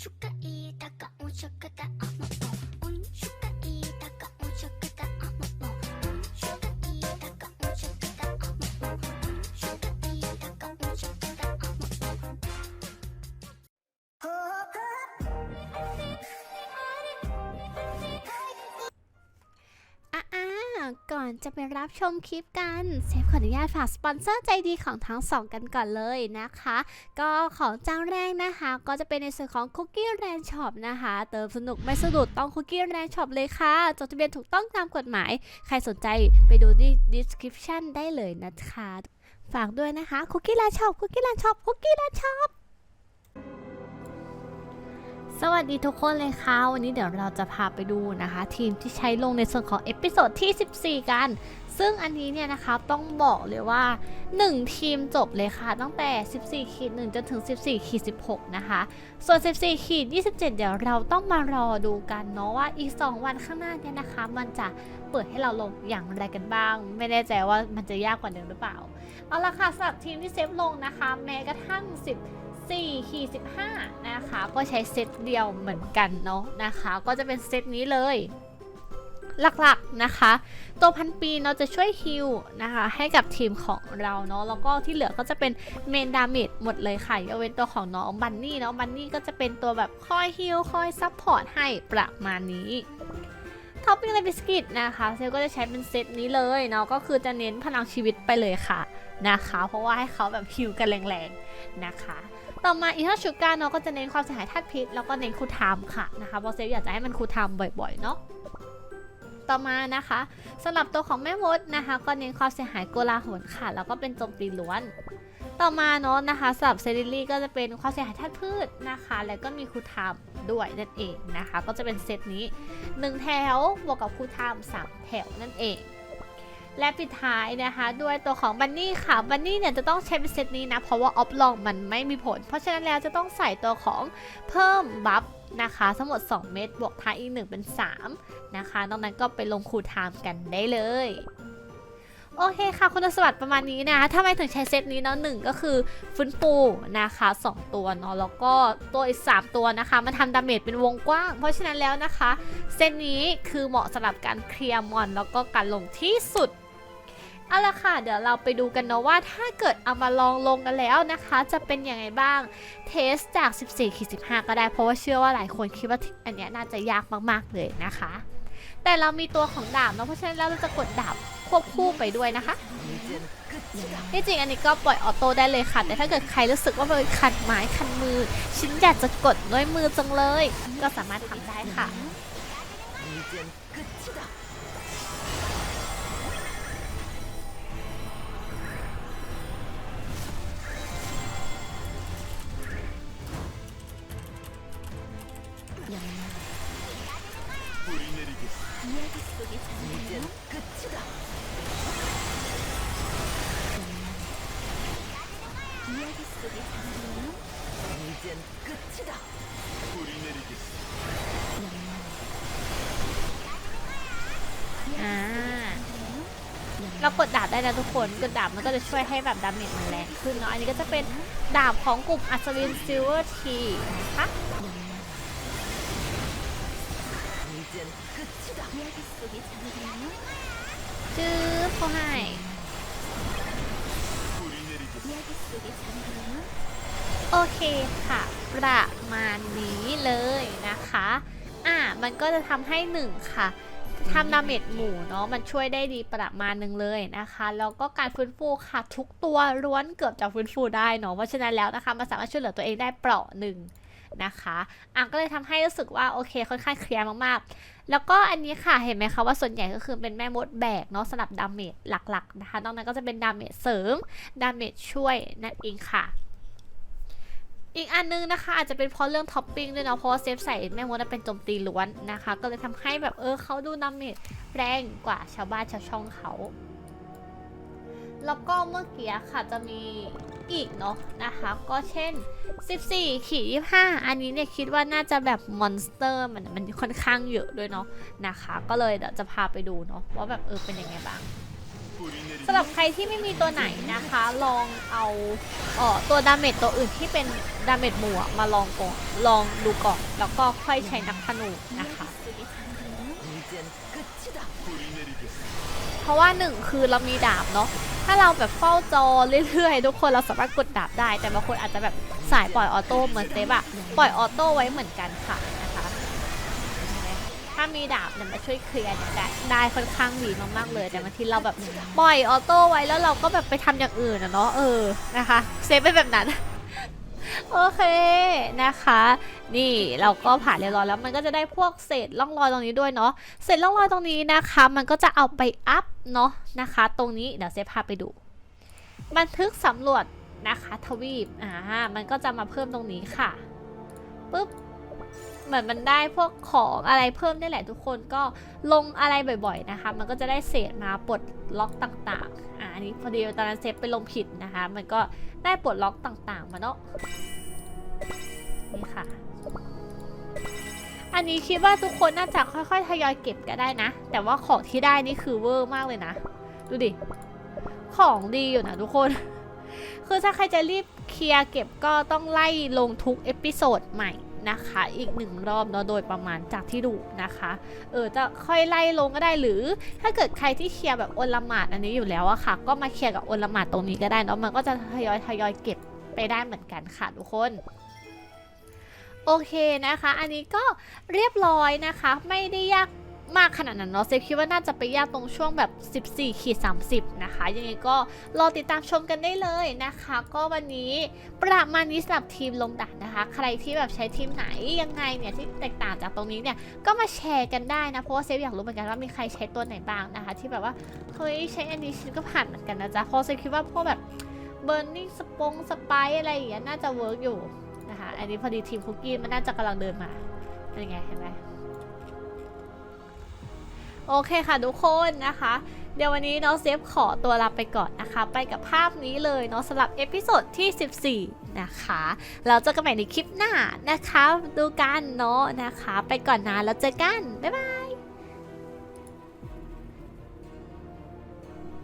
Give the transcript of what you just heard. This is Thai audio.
ชุกะอีตะกะอุชุ ก่อนจะไปรับชมคลิปกันเซฟขออนุญาตฝากสปอนเซอร์ใจดีของทั้งสองกันก่อนเลยนะคะ ก็ของเจ้าแรกนะคะ ก็จะเป็นในส่วนของ Cookie Land Shop นะคะ เติมสนุกไม่สะดุดต้อง Cookie Land Shop เลยค่ะจดทะเบียนถูกต้องตามกฎหมาย ใครสนใจไปดูที่ description ได้เลยนะคะ ฝากด้วยนะคะ Cookie Land Shop Cookie Land Shop Cookie Land Shop สวัสดีทุกคนเลยค่ะ วันนี้เดี๋ยวเราจะพาไปดูนะคะ ทีมที่ใช้ลงในส่วนของเอพิโซดที่ 14 กัน ซึ่งอันนี้เนี่ยนะคะต้องบอกเลยว่า 1 ทีมจบเลยค่ะ ตั้งแต่ 14ขีด1จนถึง 14ขีด16 นะคะ ส่วน 14ขีด27 เดี๋ยวเราต้องมารอดูกันเนาะว่าอีก 2 วันข้างหน้าเนี่ยนะคะ มันจะเปิดให้เราลงอย่างไรกันบ้าง ไม่แน่ใจว่ามันจะยากกว่าเดิมหรือเปล่า เอาละค่ะสำหรับทีมที่เซฟลงนะคะ แม้กระทั่ง 10 4ขีด15 นะคะ ก็ใช้เซตเดียวเหมือนกันเนาะนะคะ ก็จะเป็นเซตนี้เลย หลักๆนะคะ ตัวพันปีเราจะช่วยฮิลนะคะ ให้กับทีมของเราเนาะแล้วก็ที่เหลือก็จะเป็นเมนดาเมจหมดเลยค่ะยกเว้นตัวของน้องบันนี่เนาะบันนี่ก็จะเป็นตัวแบบคอยฮิลคอยซัพพอร์ตให้ประมาณนี้ท็อปปิ้งและบิสกิตนะคะเซลก็จะใช้เป็นเซตนี้เลยเนาะก็คือจะเน้นพลังชีวิตไปเลยค่ะนะคะ เพราะว่าให้เขาแบบฮิลกันแรงๆนะคะ ต่อมาอีทัชชูการเนาะก็จะเน้นความเสียหายธาตุพิษแล้วก็เน้นคูลไทม์ค่ะนะคะเพราะเซฟอยากจะให้มันคูลไทม์บ่อยๆเนาะต่อมานะคะสำหรับตัวของแม่มดนะคะ ก็เน้นความเสียหายโกลาหลค่ะ แล้วก็เป็นโจมตีล้วน ต่อมาเนาะนะคะสำหรับเซริลี่ก็จะเป็นความเสียหายธาตุพืชนะคะ แล้วก็มีคูลไทม์ด้วยนั่นเองนะคะ ก็จะเป็นเซตนี้ 1 แถวบวกกับคูลไทม์3แถวนั่นเอง และปิดท้ายนะคะด้วยตัวของบันนี่ค่ะบันนี่เนี่ยจะต้องใช้เป็นเซตนี้นะ เพราะว่าออฟลองมันไม่มีผล เพราะฉะนั้นแล้วจะต้องใส่ตัวของเพิ่มบัฟนะคะทั้งหมด 2 เม็ดบวกท้ายอีก 1 เป็น 3 นะคะนอกนั้นก็ไปลงคูลไทม์กันได้เลยโอเคค่ะคุณสวัสดิ์ประมาณนี้นะคะถ้าไม่ถึงใช้เซตนี้เนาะหนึ่งก็คือฟื้นฟูนะคะ 2 ตัวเนาะแล้วก็ตัวอีก 3 ตัวนะคะ มันทำดาเมจเป็นวงกว้าง เพราะฉะนั้นแล้วนะคะ เซตนี้คือเหมาะสำหรับการเคลียร์มอน แล้วก็การลงที่สุด เอาละค่ะ เดี๋ยวเราไปดูกันเนาะว่าถ้าเกิดเอามาลองลงกันแล้วนะคะ จะเป็นยังไงบ้าง เทสจาก 14ขีด15 ก็ได้เพราะว่าเชื่อว่าหลายคนคิดว่าอันเนี้ยน่าจะยากมากๆเลยนะคะ แต่เรามีตัวของดาบเนาะเพราะฉะนั้นเราจะกดดาบควบคู่ไปด้วยนะคะที่จริงอันนี้ก็ปล่อยออโต้ได้เลยค่ะ แต่ถ้าเกิดใครรู้สึกว่าเป็นคันไม้คันมือฉันอยากจะกดด้วยมือจังเลย ก็สามารถทำได้ค่ะ 이야기 속에 잠들면 이야기 속에 잠들면 อ่า เรากดดาบได้นะทุกคน กดดาบมันก็จะช่วยให้แบบดาเมจมันแรงขึ้นเนาะ อันนี้ก็จะเป็นดาบของกลุ่มอัศวินซิลเวอร์ทีนะคะ 이야기 속에 잠들면 จื้อเขาให้ 이야기 속에 잠들면 โอเคค่ะ ประมาณนี้เลยนะคะ อ่า มันก็จะทำให้หนึ่งค่ะทำดาเมจหมู่เนาะ มันช่วยได้ดีประมาณหนึ่งเลยนะคะ แล้วก็การฟื้นฟูค่ะ ทุกตัวล้วนเกือบจะฟื้นฟูได้เนาะ เพราะฉะนั้นแล้วนะคะ มันสามารถช่วยเหลือตัวเองได้เปราะหนึ่ง นะคะอะก็เลยทำให้รู้สึกว่าโอเคค่อนข้างเคลียร์มากๆ แล้วก็อันนี้ค่ะเห็นไหมคะว่าส่วนใหญ่ก็คือเป็นแม่มดแบกเนาะสำหรับดาเมจหลักๆนะคะนอกนั้นก็จะเป็นดาเมจเสริมดาเมจช่วยนั่นเองค่ะอีกอันนึงนะคะอาจจะเป็นเพราะเรื่องท็อปปิ้งด้วยเนาะเพราะว่าเซฟใส่แม่มดเป็นโจมตีล้วนนะคะ ก็เลยทำให้แบบเออเขาดูดาเมจแรงกว่าชาวบ้านชาวช่องเขา แล้วก็เมื่อกี้ค่ะจะมีอีกเนาะนะคะ ก็เช่น 14 ขีด25 อันนี้เนี่ยคิดว่าน่าจะแบบมอนสเตอร์มันมันค่อนข้างเยอะด้วยเนาะนะคะ ก็เลยเดี๋ยวจะพาไปดูเนาะว่าแบบเออเป็นยังไงบ้างสำหรับใครที่ไม่มีตัวไหนนะคะ ลองเอาเอ่อตัวดาเมจตัวอื่นที่เป็นดาเมจหมู่มาลองก่อนลองดูก่อนแล้วก็ค่อยใช้นักธนูนะคะ เพราะว่าหนึ่งคือเรามีดาบเนาะถ้าเราแบบเฝ้าจอเรื่อยๆ ทุกคนเราสามารถกดดาบได้ แต่บางคนอาจจะแบบสายปล่อยออโต้เหมือนเซฟอะปล่อยออโต้ไว้เหมือนกันค่ะนะคะถ้ามีดาบเนี่ยมาช่วยเคลียร์เนี่ยได้ได้ค่อนข้างดีมากๆเลย แต่บางทีเราแบบปล่อยออโต้ไว้แล้วเราก็แบบไปทำอย่างอื่นอะเนาะเออนะคะเซฟไปแบบนั้น โอเคนะคะ นี่เราก็ผ่านเรียบร้อยแล้วมันก็จะได้พวกเศษร่องรอยตรงนี้ด้วยเนาะเศษร่องรอยตรงนี้นะคะ มันก็จะเอาไปอัพเนาะนะคะ ตรงนี้เดี๋ยวเซฟพาไปดู บันทึกสำรวจนะคะทวีปอ่ามันก็จะมาเพิ่มตรงนี้ค่ะปุ๊บ เหมือนมันได้พวกของอะไรเพิ่มนี่แหละทุกคนก็ลงอะไรบ่อยๆนะคะ มันก็จะได้เศษมาปลดล็อกต่างๆอ่าอันนี้พอดีตอนนั้นเซฟไปลงผิดนะคะ มันก็ได้ปลดล็อกต่างๆมาเนาะนี่ค่ะ อันนี้คิดว่าทุกคนน่าจะค่อยๆทยอยเก็บก็ได้นะ แต่ว่าของที่ได้นี่คือเวอร์มากเลยนะ ดูดิ ของดีอยู่นะทุกคน คือถ้าใครจะรีบเคลียร์เก็บก็ต้องไล่ลงทุกเอพิโซดใหม่ นะคะ อีกหนึ่งรอบเนาะโดยประมาณจากที่ดูนะคะ เออจะค่อยไล่ลงก็ได้หรือ ถ้าเกิดใครที่เคลียร์แบบโอลหมาดอันนี้อยู่แล้วอะค่ะ ก็มาเคลียร์กับโอลหมาดตรงนี้ก็ได้เนาะมันก็จะทยอยทยอยเก็บไปได้เหมือนกันค่ะทุกคนโอเคนะคะ อันนี้ก็เรียบร้อยนะคะ ไม่ได้ยาก มากขนาดนั้นเนาะเซฟคิดว่าน่าจะไปยากตรงช่วงแบบ 14ขีด30 นะคะ ยังไงก็รอติดตามชมกันได้เลยนะคะ ก็วันนี้ประมาณนี้สำหรับทีมลงดันนะคะ ใครที่แบบใช้ทีมไหนยังไงเนี่ยที่แตกต่างจากตรงนี้เนี่ยก็มาแชร์กันได้นะเพราะว่าเซฟอยากรู้เหมือนกันว่ามีใครใช้ตัวไหนบ้างนะคะ ที่แบบว่าเฮ้ยใช้อันนี้ฉันก็ผ่านเหมือนกันนะจ๊ะเพราะเซฟคิดว่าพวกแบบ Burning สปงสไปอะไรอย่างเงี้ยน่าจะเวิร์กอยู่นะคะ อันนี้พอดีทีมคุกกี้มันน่าจะกำลังเดินมาเป็นไงเห็นไหม โอเคค่ะทุกคนนะคะ เดี๋ยววันนี้น้องเซฟขอตัวลาไปก่อนนะคะ ไปกับภาพนี้เลยเนาะสำหรับเอพิโซดที่ 14 นะคะ เราเจอกันใหม่ในคลิปหน้านะคะ ดูกันเนาะนะคะ ไปก่อนนะแล้วเจอกัน บ๊ายบาย